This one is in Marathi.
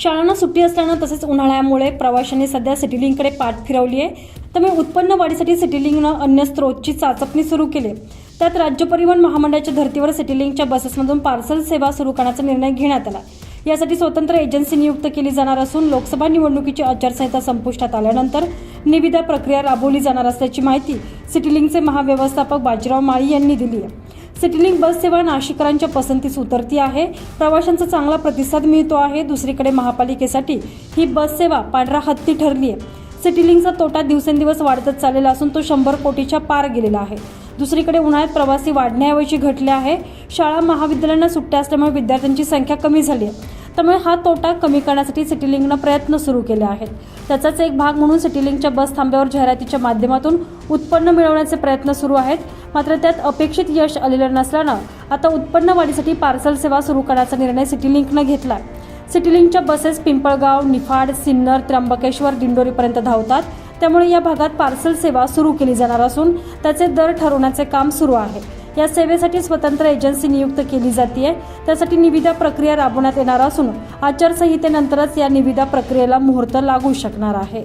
शाळांना सुट्टी असल्यानं तसेच उन्हाळ्यामुळे प्रवाशांनी सध्या सिटीलिंगकडे पाठ फिरवली आहे त्यामुळे उत्पन्न वाढीसाठी सिटीलिंगनं अन्य स्त्रोतची चाचपणी सुरू केली. त्यात राज्य परिवहन महामंडळाच्या धर्तीवर सिटीलिंकच्या बसेसमधून पार्सल सेवा सुरू करण्याचा निर्णय घेण्यात आला. यासाठी स्वतंत्र एजन्सी नियुक्त केली जाणार असून लोकसभा निवडणुकीची आचारसंहिता संपुष्टात आल्यानंतर निविदा प्रक्रिया राबवली जाणार असल्याची माहिती सिटीलिंगचे महाव्यवस्थापक बाजीराव माळी यांनी दिली आहे सिटीलिंक बस सेवा नाशिकरांच्या पसंतीस उतरती आहे. प्रवाशांचा चांगला प्रतिसाद मिळतो आहे. दुसरीकडे महापालिकेसाठी ही बस सेवा पांढरा हत्ती ठरली आहे. सिटीलिंकचा तोटा दिवसेंदिवस वाढतच चाललेला असून तो शंभर कोटीच्या पार गेलेला आहे. दुसरीकडे उन्हाळ्यात प्रवासी वाढण्याऐवजी घटले आहे. शाळा महाविद्यालयांना सुट्ट्या असल्यामुळे विद्यार्थ्यांची संख्या कमी झाली आहे. त्यामुळे हा तोटा कमी करण्यासाठी सिटीलिंकनं प्रयत्न सुरू केले आहेत. त्याचाच एक भाग म्हणून सिटीलिंकच्या बस थांब्यावर जाहिरातीच्या माध्यमातून उत्पन्न मिळवण्याचे प्रयत्न सुरू आहेत. मात्र त्यात अपेक्षित यश आलेलं नसल्यानं आता उत्पन्न वाढीसाठी पार्सल सेवा सुरू करण्याचा निर्णय सिटीलिंकनं घेतला. सिटीलिंकच्या बसेस पिंपळगाव निफाड सिन्नर त्र्यंबकेश्वर दिंडोरीपर्यंत धावतात. त्यामुळे या भागात पार्सल सेवा सुरू केली जाणार असून त्याचे दर ठरवण्याचे काम सुरू आहे. या सेवेसाठी स्वतंत्र एजन्सी नियुक्त केली जाते त्यासाठी निविदा प्रक्रिया राबवण्यात येणार असून आचारसंहितेनंतरच या निविदा प्रक्रियेला मुहूर्त लागू शकणार आहे.